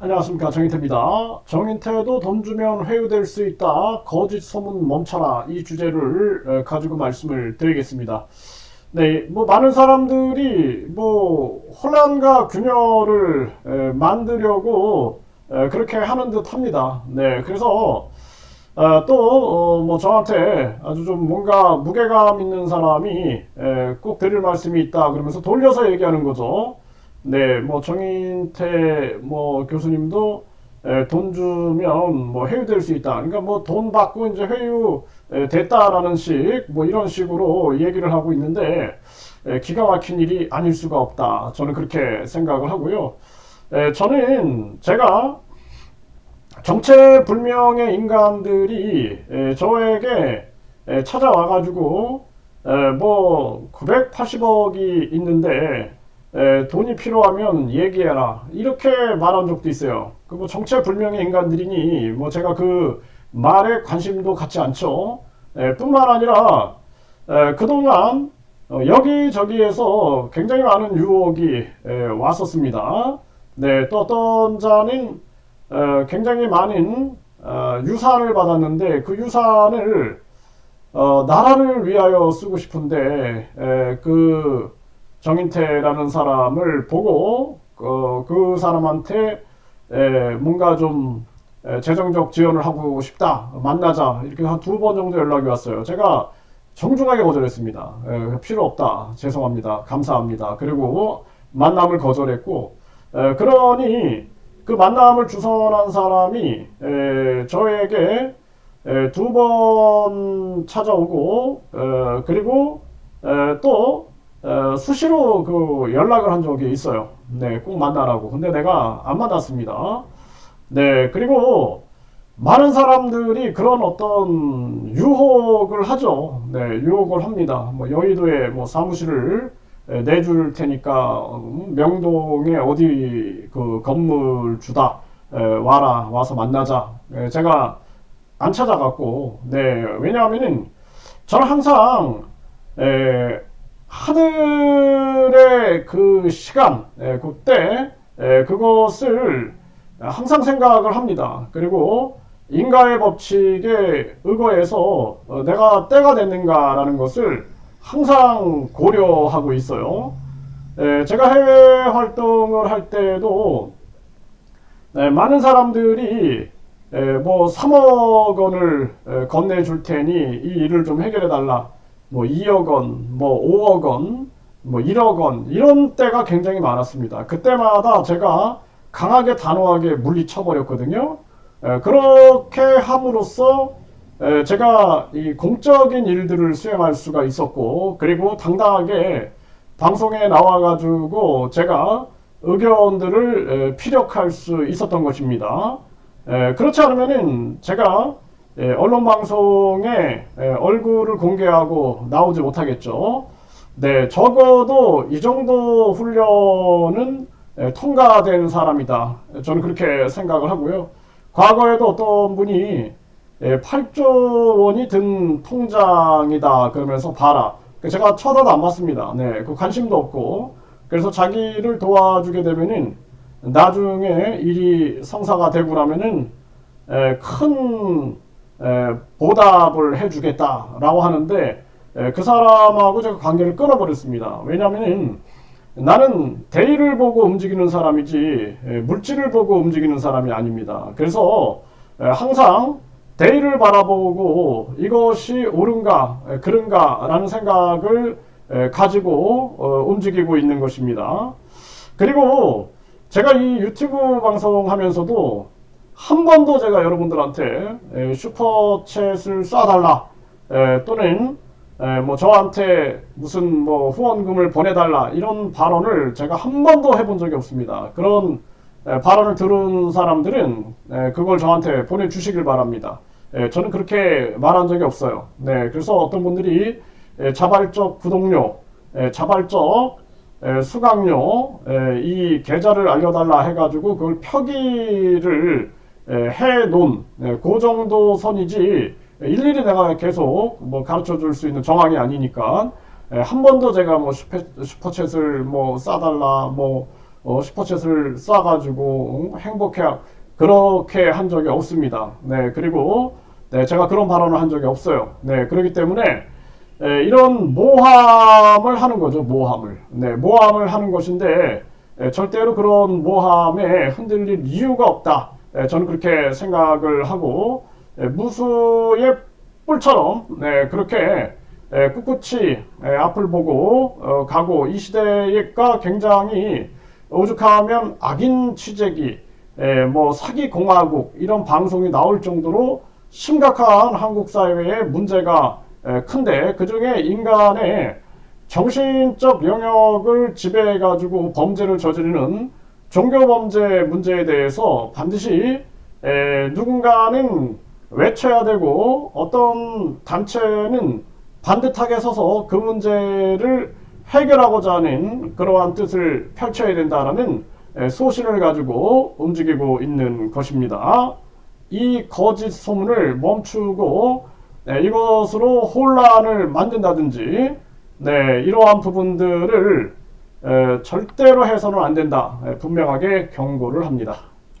안녕하십니까 정인태입니다. 정인태도 돈 주면 회유될 수 있다. 거짓 소문 멈춰라. 이 주제를 어, 가지고 말씀을 드리겠습니다. 네, 뭐 많은 사람들이 뭐 혼란과 균열을 에, 만들려고 에, 그렇게 하는 듯합니다. 네, 그래서 어, 또뭐 저한테 아주 좀 뭔가 무게감 있는 사람이 에, 꼭 드릴 말씀이 있다 그러면서 돌려서 얘기하는 거죠. 네, 뭐 정인태 뭐 교수님도 에, 돈 주면 뭐 회유될 수 있다. 그러니까 뭐 돈 받고 이제 회유 에, 됐다라는 식 뭐 이런 식으로 얘기를 하고 있는데 에, 기가 막힌 일이 아닐 수가 없다. 저는 그렇게 생각을 하고요. 에, 저는 제가 정체불명의 인간들이 에, 저에게 에, 찾아와가지고 에, 뭐 980억이 있는데 에, 돈이 필요하면 얘기해라 이렇게 말한 적도 있어요. 그뭐 정체불명의 인간들이니 뭐 제가 그 말에 관심도 갖지 않죠. 에, 뿐만 아니라 에, 그동안 어, 여기저기에서 굉장히 많은 유혹이 에, 왔었습니다. 네, 또 어떤 자는 어, 굉장히 많은 어, 유산을 받았는데 그 유산을 어, 나라를 위하여 쓰고 싶은데 에, 그 정인태라는 사람을 보고 어, 그 사람한테 에, 뭔가 좀 에, 재정적 지원을 하고 싶다 만나자 이렇게 한 두 번 정도 연락이 왔어요. 제가 정중하게 거절했습니다. 에, 필요 없다 죄송합니다 감사합니다. 그리고 만남을 거절했고 에, 그러니 그 만남을 주선한 사람이 에, 저에게 두 번 찾아오고 에, 그리고 에, 또 에, 수시로 그 연락을 한 적이 있어요. 네, 꼭 만나라고. 근데 내가 안 만났습니다. 네, 그리고 많은 사람들이 그런 어떤 유혹을 하죠. 네, 유혹을 합니다. 뭐 여의도에 뭐 사무실을 에, 내줄 테니까 음, 명동에 어디 그 건물 주다 에, 와라 와서 만나자. 에, 제가 안 찾아갔고, 네 왜냐하면은 저는 항상 에, 하늘의 그 시간, 에, 그때 에, 그것을 항상 생각을 합니다. 그리고 인가의 법칙에 의거해서 어, 내가 때가 됐는가라는 것을 항상 고려하고 있어요. 에, 제가 해외 활동을 할 때도 에, 많은 사람들이 에, 뭐 3억 원을 에, 건네줄 테니 이 일을 좀 해결해 달라. 뭐 2억 원, 뭐 5억 원, 뭐 1억 원 이런 때가 굉장히 많았습니다. 그때마다 제가 강하게 단호하게 물리쳐 버렸거든요. 그렇게 함으로써 에, 제가 이 공적인 일들을 수행할 수가 있었고 그리고 당당하게 방송에 나와가지고 제가 의견들을 에, 피력할 수 있었던 것입니다. 에, 그렇지 않으면은 제가 에, 언론 방송에 에, 얼굴을 공개하고 나오지 못하겠죠. 네, 적어도 이 정도 훈련은 에, 통과된 사람이다. 저는 그렇게 생각을 하고요. 과거에도 어떤 분이 예, 8조 원이 든 통장이다 그러면서 봐라. 그 제가 쳐다도 안 봤습니다. 네, 그 관심도 없고 그래서 자기를 도와주게 되면은 나중에 일이 성사가 되고 나면은 에, 큰 에, 보답을 해주겠다라고 하는데 에, 그 사람하고 제가 관계를 끊어버렸습니다. 왜냐하면은 나는 대의를 보고 움직이는 사람이지 에, 물질을 보고 움직이는 사람이 아닙니다. 그래서 에, 항상 대의를 바라보고 이것이 옳은가 그른가라는 생각을 가지고 어, 움직이고 있는 것입니다. 그리고 제가 이 유튜브 방송하면서도 한 번도 제가 여러분들한테 슈퍼챗을 쏴달라 또는 뭐 저한테 무슨 뭐 후원금을 보내달라 이런 발언을 제가 한 번도 해본 적이 없습니다. 그런 발언을 들은 사람들은 그걸 저한테 보내주시길 바랍니다. 저는 그렇게 말한 적이 없어요. 네, 그래서 어떤 분들이 자발적 구독료, 자발적 수강료 이 계좌를 알려달라 해가지고 그걸 표기를 해놓은 그 정도 선이지 일일이 내가 계속 뭐 가르쳐 줄 수 있는 정황이 아니니까 한 번도 제가 뭐 슈퍼, 슈퍼챗을 뭐 싸달라 뭐 어, 슈퍼챗을 쏴가지고 어, 행복해 그렇게 한 적이 없습니다. 네 그리고 네, 제가 그런 발언을 한 적이 없어요. 네 그렇기 때문에 에, 이런 모함을 하는 거죠. 모함을 네 모함을 하는 것인데 에, 절대로 그런 모함에 흔들릴 이유가 없다. 에, 저는 그렇게 생각을 하고 에, 무수의 뿔처럼 네, 그렇게 에, 꿋꿋이 에, 앞을 보고 어, 가고 이 시대가 굉장히 오죽하면 악인 취재기, 에, 뭐 사기 공화국 이런 방송이 나올 정도로 심각한 한국 사회의 문제가 에, 큰데 그 중에 인간의 정신적 영역을 지배해가지고 범죄를 저지르는 종교 범죄 문제에 대해서 반드시 에, 누군가는 외쳐야 되고 어떤 단체는 반듯하게 서서 그 문제를 해결하고자 하는 그러한 뜻을 펼쳐야 된다라는 에, 소신을 가지고 움직이고 있는 것입니다. 이 거짓 소문을 멈추고 네, 이것으로 혼란을 만든다든지 네, 이러한 부분들을 에, 절대로 해서는 안 된다. 에, 분명하게 경고를 합니다.